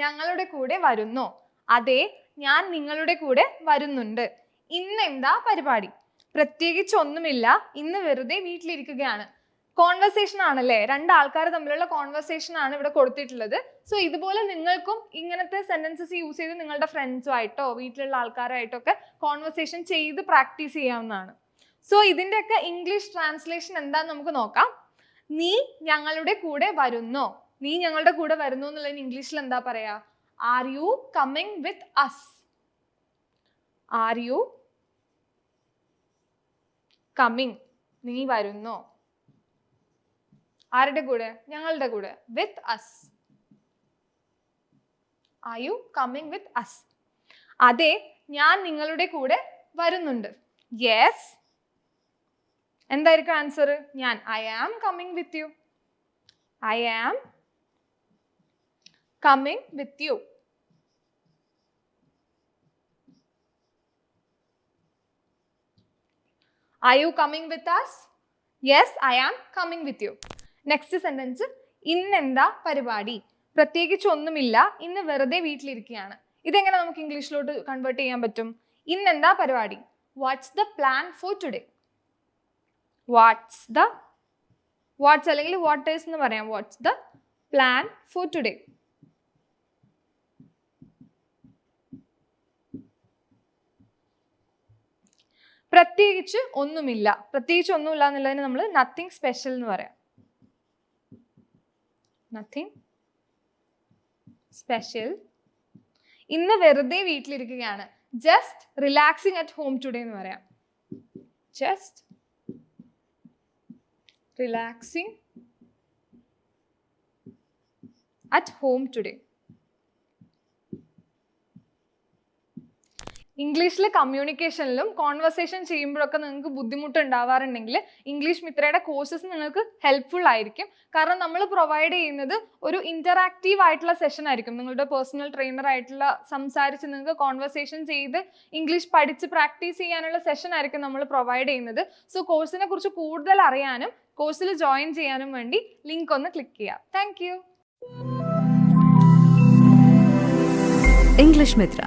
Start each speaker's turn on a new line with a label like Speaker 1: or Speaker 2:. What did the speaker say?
Speaker 1: ഞങ്ങളുടെ കൂടെ വരുന്നു. അതെ ഞാൻ നിങ്ങളുടെ കൂടെ വരുന്നുണ്ട്. ഇന്ന് എന്താ പരിപാടി? പ്രത്യേകിച്ച് ഒന്നുമില്ല. ഇന്ന് വെറുതെ വീട്ടിലിരിക്കുകയാണ്. കോൺവെർസേഷൻ ആണല്ലേ? രണ്ട് ആൾക്കാർ തമ്മിലുള്ള കോൺവെർസേഷൻ ആണ് ഇവിടെ കൊടുത്തിട്ടുള്ളത്. സോ ഇതുപോലെ നിങ്ങൾക്കും ഇങ്ങനത്തെ സെന്റൻസസ് യൂസ് ചെയ്ത് നിങ്ങളുടെ ഫ്രണ്ട്സുമായിട്ടോ വീട്ടിലുള്ള ആൾക്കാരായിട്ടോ ഒക്കെ കോൺവെർസേഷൻ ചെയ്ത് പ്രാക്ടീസ് ചെയ്യാവുന്നതാണ്. സോ ഇതിന്റെയൊക്കെ ഇംഗ്ലീഷ് ട്രാൻസ്ലേഷൻ എന്താന്ന് നമുക്ക് നോക്കാം. നീ ഞങ്ങളുടെ കൂടെ വരുന്നോ. നീ ഞങ്ങളുടെ കൂടെ വരുന്നു എന്നുള്ളതിന് ഇംഗ്ലീഷിൽ എന്താ പറയാ? Are you coming with us are you coming നീ വരുന്നോ? ആരുടെ കൂടെ? ഞങ്ങളുടെ കൂടെ. With us are you coming with us അതെ ഞാൻ നിങ്ങളുടെ കൂടെ വരുന്നുണ്ട്. യെസ് എന്തായിരിക്കും ആൻസർ ഞാൻ I am coming with you I am coming with you Are you coming with us? Yes I am coming with you next sentence ഇന്നെന്താ പരിപാടി? പ്രത്യേകിച്ച് ഒന്നുമില്ല. ഇന്ന് വെറുതെ വീട്ടിലിരിക്കുകയാണ്. ഇതെങ്ങനെ നമുക്ക് ഇംഗ്ലീഷിലോട്ട് കൺവേർട്ട് ചെയ്യാൻ പറ്റും? ഇന്നെന്താ പരിപാടി? What's the plan for today what's the what's അല്ലെങ്കിൽ വാട്ട് ഈസ് എന്ന് പറയാം. What's the plan for today പ്രത്യേകിച്ച് ഒന്നുമില്ല. പ്രത്യേകിച്ച് ഒന്നുമില്ല എന്നുള്ളതിന് നമ്മൾ നത്തിങ് സ്പെഷ്യൽ എന്ന് പറയാം. നത്തിങ് സ്പെഷ്യൽ ഇന്ന് വെറുതെ വീട്ടിലിരിക്കുകയാണ്. Just relaxing at home today എന്ന് പറയാം. Just relaxing at home today ഇംഗ്ലീഷിൽ കമ്മ്യൂണിക്കേഷനിലും കോൺവെർസേഷൻ ചെയ്യുമ്പോഴൊക്കെ നിങ്ങൾക്ക് ബുദ്ധിമുട്ട് ഉണ്ടാവാറുണ്ടെങ്കിൽ ഇംഗ്ലീഷ് മിത്രയുടെ കോഴ്സസ് നിങ്ങൾക്ക് ഹെൽപ്ഫുൾ ആയിരിക്കും. കാരണം നമ്മൾ പ്രൊവൈഡ് ചെയ്യുന്നത് ഒരു ഇന്ററാക്റ്റീവ് ആയിട്ടുള്ള സെഷൻ ആയിരിക്കും. നിങ്ങളുടെ പേഴ്സണൽ ട്രെയിനർ ആയിട്ടുള്ള സംസാരിച്ച് നിങ്ങൾക്ക് കോൺവെർസേഷൻ ചെയ്ത് ഇംഗ്ലീഷ് പഠിച്ച് പ്രാക്ടീസ് ചെയ്യാനുള്ള സെഷൻ ആയിരിക്കും നമ്മൾ പ്രൊവൈഡ് ചെയ്യുന്നത്. സോ കോഴ്സിനെ കുറിച്ച് കൂടുതൽ അറിയാനും കോഴ്സിൽ ജോയിൻ ചെയ്യാനും വേണ്ടി ലിങ്ക് ഒന്ന് ക്ലിക്ക് ചെയ്യാം. Thank you
Speaker 2: English Mitra.